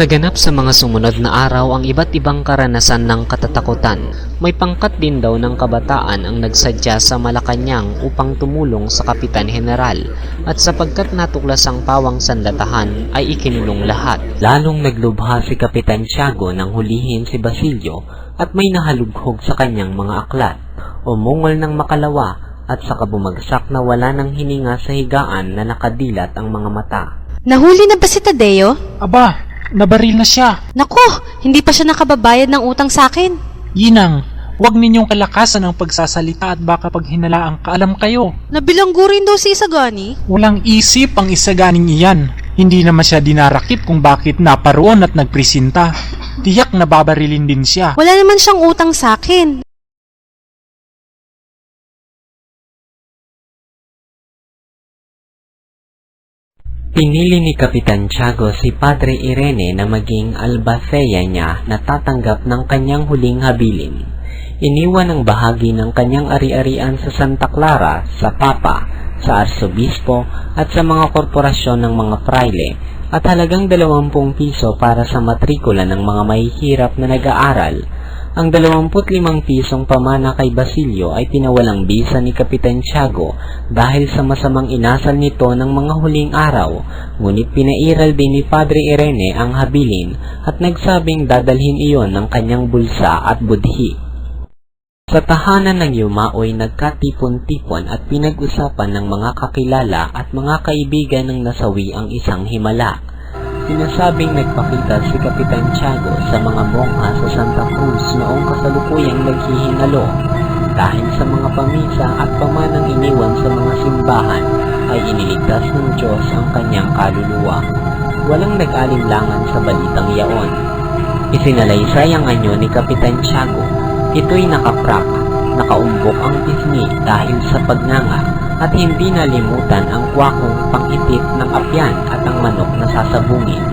Naganap sa mga sumunod na araw ang iba't ibang karanasan ng katatakutan. May pangkat din daw ng kabataan ang nagsadya sa Malacanang upang tumulong sa Kapitan General at sapagkat natuklas ang pawang sandatahan ay ikinulong lahat. Lalong naglubha si Kapitan Tiago nang hulihin si Basilio at may nahalughog sa kanyang mga aklat. Umungol ng makalawa at saka bumagsak na wala ng hininga sa higaan na nakadilat ang mga mata. Nahuli na ba si Tadeo? Aba, nabaril na siya. Nako, hindi pa siya nakababayad ng utang sa akin. Ginang, huwag ninyong kalakasan ang pagsasalita at baka pag hinalaang kaalam kayo. Nabilanggo rin daw si Isagani. Walang isip ang isaganing iyan. Hindi naman siya dinarakip kung bakit naparoon at nagpresinta. Tiyak na babarilin din siya. Wala naman siyang utang sa akin. Pinili ni Kapitan Tiago si Padre Irene na maging albacea niya na tatanggap ng kanyang huling habilin. Iniwan ang bahagi ng kanyang ari-arian sa Santa Clara, sa Papa, sa Arsobispo at sa mga korporasyon ng mga fraile at halagang 20 piso para sa matrikula ng mga mahihirap na nag-aaral. Ang 25 pisong pamana kay Basilio ay pinawalang bisa ni Kapitan Tiago dahil sa masamang inasal nito ng mga huling araw, ngunit pinairal din ni Padre Irene ang habilin at nagsabing dadalhin iyon ng kanyang bulsa at budhi. Sa tahanan ng Yumaoy nagkatipon-tipon at pinag-usapan ng mga kakilala at mga kaibigan ng nasawi ang isang himala. Sinasabing nagpakita si Kapitan Tiago sa mga mongha sa Santa Cruz noong kasalukuyang naghihingalo. Dahil sa mga pamisa at pamanang iniwan sa mga simbahan ay iniligtas ng Diyos ang kanyang kaluluwa. Walang nag-alinlangan sa balitang yaon. Isinalaysay ang anyo ni Kapitan Tiago. Ito'y nakaprak, nakaumbok ang pisngi dahil sa pagnanga at hindi nalimutan ang kwakong pangitit ng apyan at ang manok na sasabungin.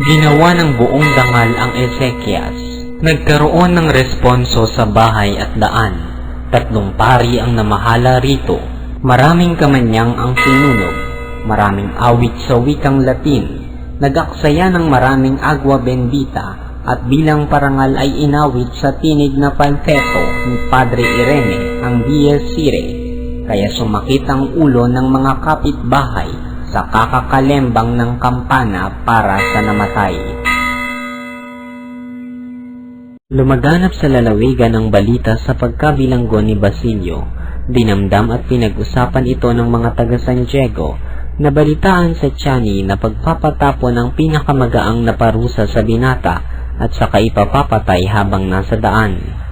Ginawa ng buong dangal ang Ezekias. Nagkaroon ng responso sa bahay at daan. Tatlong pari ang namahala rito. Maraming kamanyang ang sinunog. Maraming awit sa wikang Latin. Nagaksaya ng maraming agwa bendita at bilang parangal ay inawit sa tinig na palpeto ni Padre Irene ang Dies Irae kaya sumakit ang ulo ng mga kapitbahay sa kakakalembang ng kampana para sa namatay. Lumaganap sa lalawigan ng balita sa pagkabilanggo ni Basilio. Dinamdam at pinag-usapan ito ng mga taga San Diego. Nabalitaan sa Tiani na pagpapatapo ng pinakamagaang na parusa sa binata at saka ipapapatay habang nasa daan.